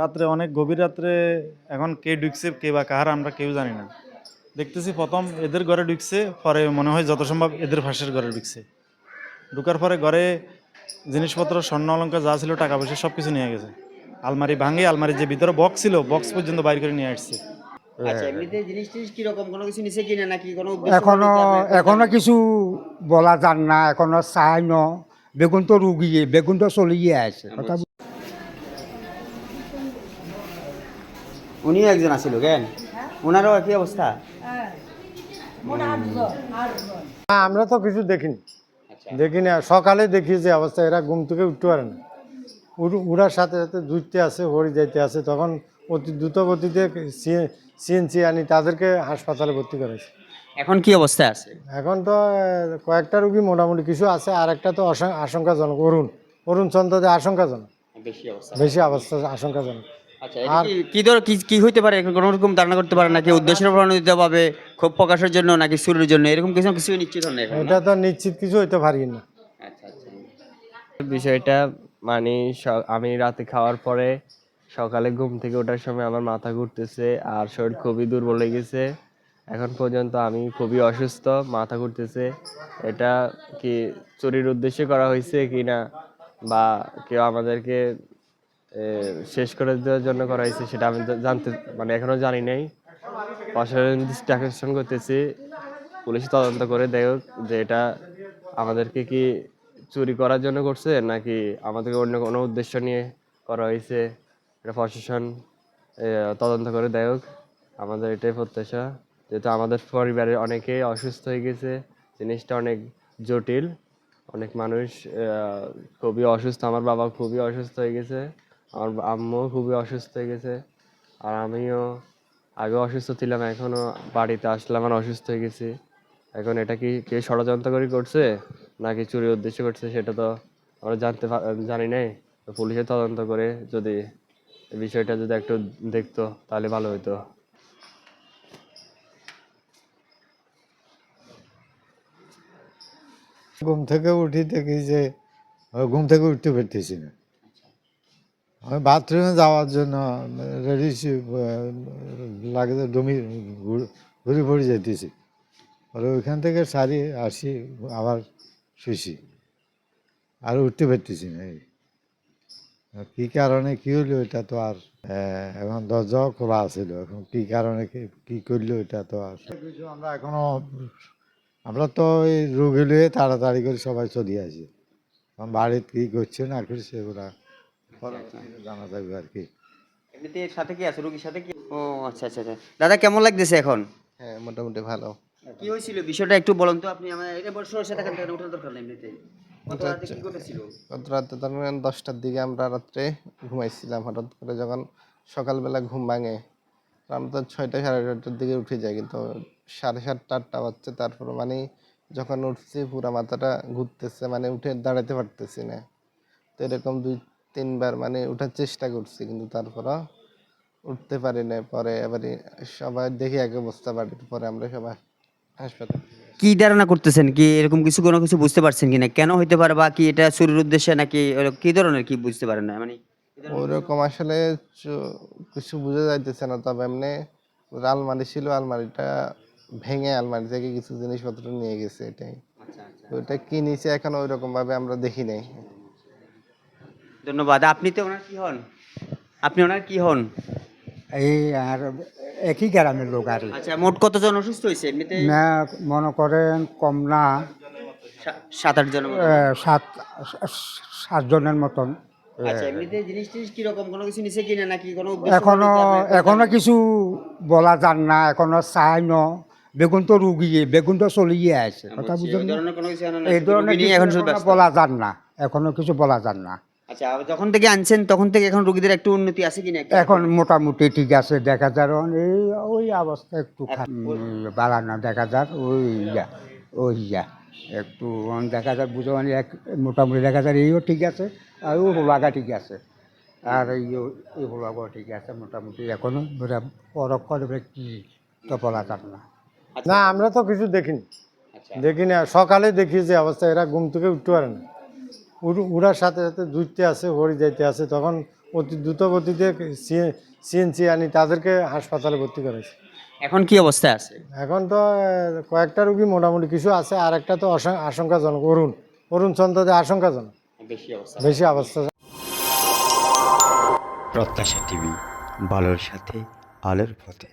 রাত্রে অনেক গভীর রাত্রে এখন কে ঢুকছে কে বা কাহার আমরা কেউ জানি না। দেখতেছি প্রথম এদের ঘরে ঢুকছে পরে মনে হয় যত সম্ভব এদের ফাঁসের ঘরে ঢুকছে। ঢুকার পরে ঘরে জিনিসপত্র স্বর্ণ অলঙ্কার যা ছিল টাকা পয়সা সব কিছু নিয়ে গেছে। আলমারি ভাঙে আলমারির যে ভিতরে বক্স ছিল বক্স পর্যন্ত বাইর করে নিয়ে আসছে। আচ্ছা এমনিতে জিনিস টিনিস কীরকম? কোনো কিছু নিচে কিনে নাকি কোনো উদ্দেশ্য এখনও এখনও কিছু বলা যান না এখনও চাই ন। বেগুন তো রুগিয়ে বেগুন তো চলিয়ে আছে। কথা উনিও একজন আছিল কেন? ওনারও একই অবস্থা? না, আমরা তো কিছু দেখিনি। আচ্ছা। দেখি না সকালে দেখি যে অবস্থা এরা ঘুম থেকে উঠতে পারে না। উড়ার সাথে সাথে জুইতে আছে হরি যাইতে আছে তখন অতি দ্রুত গতিতে সিএনসি আনি তাদেরকে হাসপাতালে ভর্তি করেছে। এখন কি অবস্থায় আছে? এখন তো কয়েকটা রুগী মোটামুটি কিছু আছে আর একটা তো আশঙ্কাজনক অরুণ। অরুণ চন্দ্রতে আশঙ্কাজনক। বেশি অবস্থা। বেশি অবস্থা আশঙ্কাজনক। আচ্ছা এটা কি- কি ধর কি কি হইতে পারে? কোনো রকম ধারণা করতে পারে নাকি উদ্দেশ্যের প্রণোদিত ভাবে ক্ষোভ প্রকাশের জন্য নাকি চুরির জন্য? এরকম কিছু কিছু নিশ্চিত হন না এখন, না? এটা তো নিশ্চিত কিছু হইতে পারি না। আচ্ছা আচ্ছা। বিষয়টা মানে স- আমি রাতে খাওয়ার পরে সকালে ঘুম থেকে ওঠার সময় আমার মাথা ঘুরতেছে আর শরীর খুবই দুর্বল হয়ে গেছে। এখন পর্যন্ত আমি খুবই অসুস্থ মাথা ঘুরতেছে। এটা কি চুরির উদ্দেশ্যে করা হয়েছে কি না বা কেউ আমাদেরকে শেষ করে দেওয়ার জন্য করা হয়েছে, সেটা আমি জানতে মানে এখনও জানি নাই। প্রশাসন করতেছি, পুলিশ তদন্ত করে দেখুক যে এটা আমাদেরকে কি চুরি করার জন্য করছে, নাকি আমাদেরকে অন্য কোনো উদ্দেশ্য নিয়ে করা হয়েছে। এটা প্রশাসন তদন্ত করে দেখুক আমাদের এটাই প্রত্যাশা, যেহেতু আমাদের পরিবারের অনেকেই অসুস্থ হয়ে গেছে, জিনিসটা অনেক জটিল। অনেক মানুষ খুবই অসুস্থ, আমার বাবা খুবই অসুস্থ হয়ে গেছে। আমার আম্মু খুবই অসুস্থ হয়ে গেছে। আর আমিও আগে অসুস্থ ছিলাম, এখনও বাড়িতে আসলাম আর অসুস্থ হয়ে গেছি। এখন এটা কি কে ষড়যন্ত্র করে করছে নাকি চুরির উদ্দেশ্য করছে সেটা তো আমরা জানতে জানি নাই। তো পুলিশে তদন্ত করে যদি বিষয়টা যদি একটু দেখতো তাহলে ভালো হতো ঘুম থেকে উঠি দেখি যে, ঘুম থেকে উঠতে পারতেছি না। আমি বাথরুমে যাওয়ার জন্য রেডি লাগে ডমি, ঘুরে ঘুরে যেতেছি পরে ওইখান থেকে সারি আসি, আবার শুইছি। আর উঠতে পারতেছি না আর কি কারণে, কি হলো এটা তো আর এখন দরজাও খোলা আছিল। এখন কি কারণে, কি- করল এটা তো আর আমরা এখনও, আমরা তো এই রোগ হলে তাড়াতাড়ি করে সবাই চলে আসি। এখন বাড়িতে কি করছে না করছে পরে জানা যাবে আর কি। এমনিতে সাথে কি আছে? রোগীর সাথে কি? ও আচ্ছা আচ্ছা আচ্ছা। দাদা কেমন লাগতেছে এখন? হ্যাঁ মোটামুটি ভালো। কি হয়েছিল? বিষয়টা একটু বলুন তো আপনি আমার এটা বড় সরষে থাকেন কেন ওঠার দরকার নেই এমনিতে। কত রাতে কি ঘটেছিল? গত রাতে ধরেন দশটার দিকে আমরা রাত্রে ঘুমাইছিলাম হঠাৎ করে যখন সকালবেলা ঘুম ভাঙে আমরা তো ছয়টা সাড়ে ছয়টার দিকে উঠে যাই কিন্তু সাড়ে সাতটা আটটা বাজছে তারপর মানে যখন উঠছি পুরা মাথাটা ঘুরতেছে মানে উঠে দাঁড়াতে পারতেছি না। তো এরকম দুই তিনবার মানে উঠার চেষ্টা করছি কিন্তু তারপরও উঠতে পারি না পরে এবারে সবাই দেখি এক অবস্থা বাড়ির পরে আমরা সবাই হাসপাতাল কি ধারণা করতেছেন? কি এরকম কিছু কোনো কিছু বুঝতে পারছেন কিনা? কেন হইতে পারে বা কি এটা চুরির উদ্দেশ্যে নাকি কি ধরনের কি বুঝতে পারেন না? মানে ওরকম আসলে কিছু বোঝা যাইতেছে না তবে এমনি আলমারি ছিল আলমারিটা ভেঙে আলমারি থেকে কিছু জিনিসপত্র নিয়ে গেছে এটাই। ওইটা কি নিচে এখন ওই রকম ভাবে আমরা দেখি নাই। ধন্যবাদ। আপনি তো ওনার কি হন? আপনি ওনার কি হন? এই আর একই গ্রামের লোক আর। আচ্ছা মোট কতজন অসুস্থ হয়েছে? এমনিতে না মনে করেন কম না। সাত আট জন সাত সাতজনের মতন। আচ্ছা এখনও এখনও কিছু বলা যান না। এখনও চাই ন। বেগুন তো রুগিয়ে বেগুন তো চলিয়ে আছে। কথা বুঝলেন এই ধরনের। বলা যান না। এখনও কিছু বলা যান না। আচ্ছা যখন থেকে আনছেন তখন থেকে এখন রোগীদের একটু উন্নতি আছে কিনা? এখন মোটামুটি ঠিক আছে দেখা যার এই ওই অবস্থা একটু বাড়ানো দেখা যার ওই ইয়া ওই ইয়া একটু দেখা যার বুঝো মানে এক মোটামুটি দেখা যার এইও ঠিক আছে আর ও হোলাগা ঠিক আছে আর এই এই হোলাগা ঠিক আছে মোটামুটি। এখনও পরক করবে কি তো বলা যান না। না আমরা তো কিছু দেখিনি। আচ্ছা। দেখি না সকালে দেখি যে অবস্থা এরা ঘুম থেকে উঠতে পারে না। উড়ার সাথে সাথে জুইতে আছে হরি যাইতে আছে তখন অতি দ্রুত গতিতে সিএনসি আনি তাদেরকে হাসপাতালে ভর্তি করেছে। এখন কি অবস্থায় আছে? এখন তো কয়েকটা রুগী মোটামুটি কিছু আছে আর একটা তো আশঙ্কাজনক অরুণ। অরুণ চন্দ্রতে আশঙ্কাজনক। বেশি অবস্থা। বেশি অবস্থা। প্রত্যাশা টিভি ভালোর সাথে আলোর পথে।